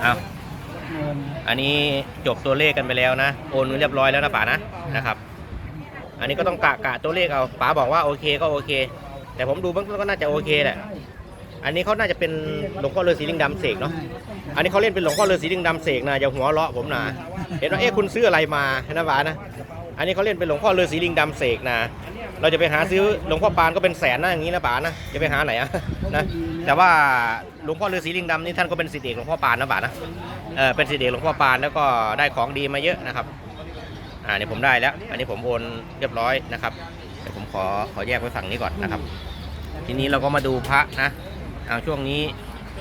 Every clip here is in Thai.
เอาอันนี้จบตัวเลขกันไปแล้วนะ โอนเรียบร้อยแล้วนะป๋านะนะครับ อันนี้ก็ต้องกะกะตัวเลขเอาป๋าบอกว่าโอเคก็โอเค แต่ผมดูเบื้องต้นก็น่าจะโอเคแหละอันนี้เขาน่าจะเป็นหลวงพ่อฤาษีลิงดำเสกเนาะอันนี้เขาเล่นเป็นหลวงพ่อฤาษีลิงดำเสกนะอย่าหัวเราะผมนะเห็นว่าเอ๊ะคุณซื้ออะไรมานะป๋านะ อันนี้เขาเล่นเป็นหลวงพ่อฤาษีลิงดำเสกนะเราจะไปหาซื้อหลวงพ่อปานก็เป็นแสนนะอย่างนี้นะป๋านะจะไปหาไหนอะนะ แต่ว่าหลวงพ่อฤาษีลิงดำนี่ท่านก็เป็นศิษย์เอกหลวงพ่อปานนะป๋านะเออเป็นศิษย์เอกหลวงพ่อปานแล้วก็ได้ของดีมาเยอะนะครับอ่าเนี่ยผมได้แล้ว อันนี้ผมโอนเรียบร้อยนะครับเดี๋ยวผมขอขอแยกไว้ฝั่งนี้ก่อนนะครับ ทีนี้เราก็มาดูพระนะอ่าช่วงนี้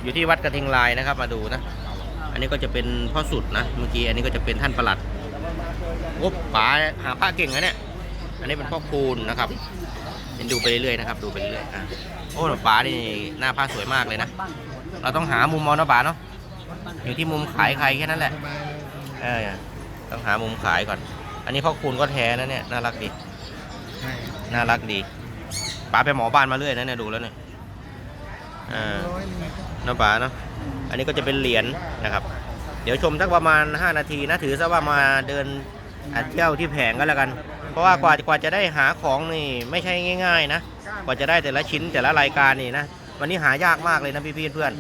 อยู่ที่วัดกระทิงลายนะครับ มาดูนะ อันนี้ก็จะเป็นพ่อสุดนะเมื่อกี้อันนี้ก็จะเป็นท่านประหลัดโอ้ป๋าหาพระเก่งนะเนี่ยอันนี้เป็นพ่อคูณนะครับ เห็นดูไปเรื่อยๆนะครับ ดูไปเรื่อยๆอะโอ้ป๋านี่หน้าผ้าสวยมากเลยนะ เราต้องหามุมมองนะป๋าเนาะ อยู่ที่มุมขายใครแค่นั้นแหละ เออ ต้องหามุมขายก่อน อันนี้พ่อคูณก็แท้นะเนี่ย น่ารักดี น่ารักดี ป๋าไปหมอบ้านมาเรื่อยนะเนี่ยดูแล้วเนี่ยอ่านะป๋าเนาะ อันนี้ก็จะเป็นเหรียญนะครับ เดี๋ยวชมสักประมาณ 5 นาทีนะ ถือซะว่ามาเดินเที่ยวที่แผงก็แล้วกัน เพราะว่ากว่ากว่าจะได้หาของนี่ไม่ใช่ง่าย ๆ นะ กว่าจะได้แต่ละชิ้นแต่ละรายการนี่นะวันนี้หายากมากเลยนะพี่ๆเพื่อน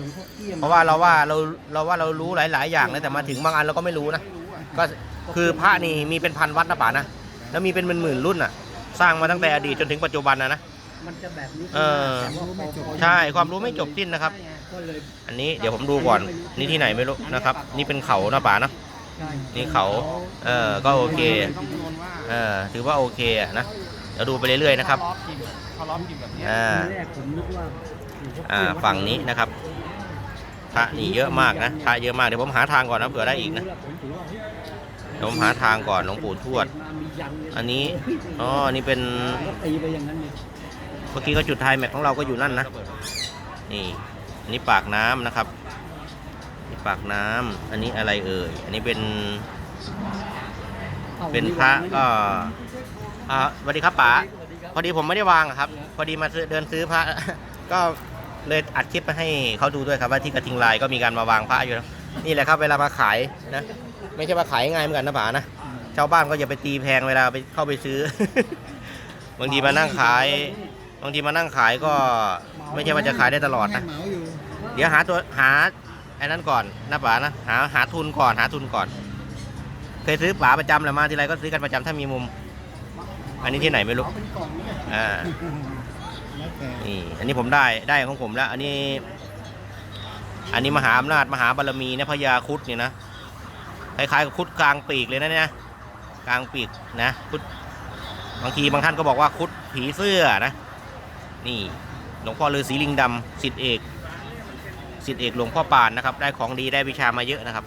เพราะว่าเราว่าเราเราว่าเรารู้หลาย ๆ อย่างนะแต่มาถึงบางอันเราก็ไม่รู้นะก็คือพระนี่มีเป็นพันวัดนะป่านะแล้วมีเป็นหมื่นๆรุ่นอะ สร้างมาตั้งแต่อดีตจนถึงปัจจุบันนะนะมันจะแบบนี้เออแต่ว่าไม่จบใช่ความรู้ไม่จบสิ้นนะครับก็เลยอันนี้เดี๋ยวผมดูก่อนนี่ที่ไหนไม่รู้นะครับ นี่เป็นเขานะป่านะใช่ นี่เขา เออก็โอเค ต้องคำนวณว่าเออถือว่าโอเคอะนะ เดี๋ยวดูไปเรื่อยๆนะครับ เขาล้อมกินเขาล้อมกินแบบเนี้ยอ่า ทีแรกผมนึกว่าอ่าฝั่งนี้นะครับพระนี่เยอะมากนะพระเยอะมากเดี๋ยวผมหาทางก่อนนะเผื่อได้อีกนะผมถือว่าเฮ้ยเดี๋ยวผมหาทางก่อนหลวงปู่ทวดมามียันเลยอันนี้ อ๋ออันนี้เป็นก็ตีไปอย่างนั้นเลยเมื่อกี้ก็จุดไทยแม็กของเราก็อยู่นั่นนะ นี่อันนี้ปากน้ำนะครับนี่ ปากน้ำอันนี้อะไรเอ่ย อันนี้เป็นอาเป็นพระก็อ่าสวัสดีครับป๋าพอดีผมไม่ได้วางอะครับ พอดีมาซื้อเดินซื้อพระ ก็เลยอัดคลิปไปให้เขาดูด้วยครับว่าที่กระทิงลายก็มีการมาวางพระอยู่นะนี่แหละครับเวลามาขายนะ ไม่ใช่ว่าขายง่ายเหมือนกันนะป๋านะชาวบ้านก็อย่าไปตีแพงเวลาไปเข้าไปซื้อ บางทีมานั่งขาย บางทีมานั่งขายก็ไม่ใช่ว่าจะขายได้ตลอดนะเหมาอยู่เดี๋ยวหาตัวหา ไอ้นั้นก่อนนะป๋านะหาหาทุนก่อนหาทุนก่อน เคยซื้อป๋าประจำแหละมาทีไรก็ซื้อกันประจำถ้ามีมุม อันนี้ที่ไหนไม่รู้เอาเป็นกล่องนี่ยอ่าแล้วแต่นี่อันนี้ผมได้ได้ของผมแล้ว อันนี้ อันนี้มหาอำนาจมหาบารมีนะพญาครุดนี่นะคล้ายๆกับครุดกลางปีกเลยนะเนี่ยกลางปีกนะครุดบางทีบางท่านก็บอกว่าครุดผีเสื้อนะ นี่หลวงพ่อฤาษีลิงดำสิทธิเอก สิทธิเอกหลวงพ่อปานนะครับได้ของดีได้วิชามาเยอะนะครับ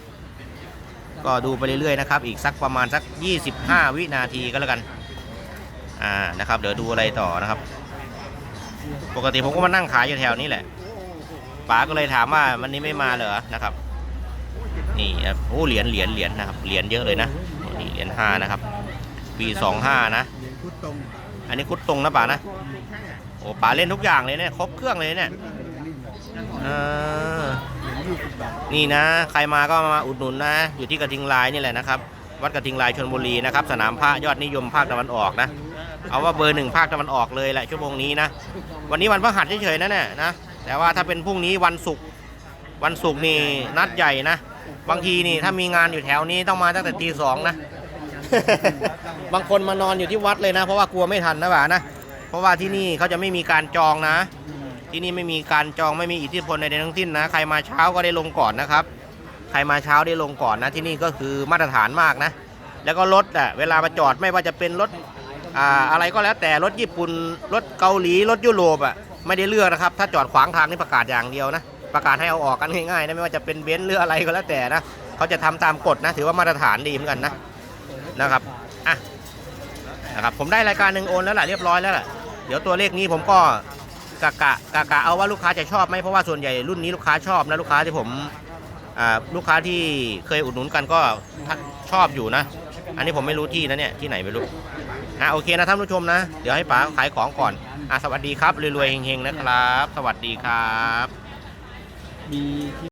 ก็ดูไปเรื่อยๆนะครับอีกสักประมาณสัก 25 วินาทีก็แล้วกันอ่านะครับเดี๋ยวดูอะไรต่อนะครับ ปกติผมก็มานั่งขายอยู่แถวนี้แหละป๋าก็เลยถามว่าวันนี้ไม่มาเหรอนะครับนี่ครับโอ้เหรียญเหรียญเหรียญนะครับเหรียญเยอะเลยนะนี่เหรียญห้านะครับ ปีสองห้านะ อันนี้คุดตรงนะป๋านะโอ้ป๋าเล่นทุกอย่างเลยเนี่ยครบเครื่องเลยเนี่ยอ่า นี่นะ ใครมาก็มาอุดหนุนนะ อยู่ที่กระทิงลายนี่แหละนะครับ วัดกระทิงลายชนบุรีนะครับ สนามพระยอดนิยมภาคตะวันออกนะ เอาว่าเบอร์หนึ่งภาคตะวันออกเลยแหละชั่วโมงนี้นะ วันนี้วันพฤหัสเฉยๆนะเนี่ยนะ แต่ว่าถ้าเป็นพรุ่งนี้วันศุกร์วันศุกร์นี่นัดใหญ่นะ บางทีนี่ถ้ามีงานอยู่แถวนี้ต้องมาตั้งแต่ตีสองนะ บางคนมานอนอยู่ที่วัดเลยนะ เพราะว่ากลัวไม่ทันนะบ่านะ เพราะว่าที่นี่เขาจะไม่มีการจองนะ ที่นี่ไม่มีการจองไม่มีอิทธิพลใดๆทั้งสิ้นนะ ใครมาเช้าก็ได้ลงก่อนนะครับ ใครมาเช้าได้ลงก่อนนะ ที่นี่ก็คือมาตรฐานมากนะ แล้วก็รถอะเวลามาจอดไม่ว่าจะเป็นรถอ่าอะไรก็แล้วแต่รถญี่ปุ่นรถเกาหลีรถยุโรปอะไม่ได้เลือกนะครับ ถ้าจอดขวางทางนี่ประกาศอย่างเดียวนะ ประกาศให้เอาออกกันง่ายๆนะไม่ว่าจะเป็นเบนซ์หรืออะไรก็แล้วแต่นะเขาจะทำตามกฎนะ ถือว่ามาตรฐานดีเหมือนกันนะนะครับอะนะครับผมได้รายการหนึ่งโอนแล้วแหละเรียบร้อยแล้วแหละเดี๋ยวตัวเลขนี้ผมก็ กะกะกะกะเอาว่าลูกค้าจะชอบไหมเพราะว่าส่วนใหญ่รุ่นนี้ลูกค้าชอบนะลูกค้าที่ผมอ่าลูกค้าที่เคยอุดหนุนกันก็ชอบอยู่นะ อันนี้ผมไม่รู้ที่นะเนี่ยที่ไหนไม่รู้อะโอเคนะท่านผู้ชมนะ เดี๋ยวให้ป๋าขายของก่อนอะสวัสดีครับรวยๆเฮงๆนะครับ สวัสดีครับมี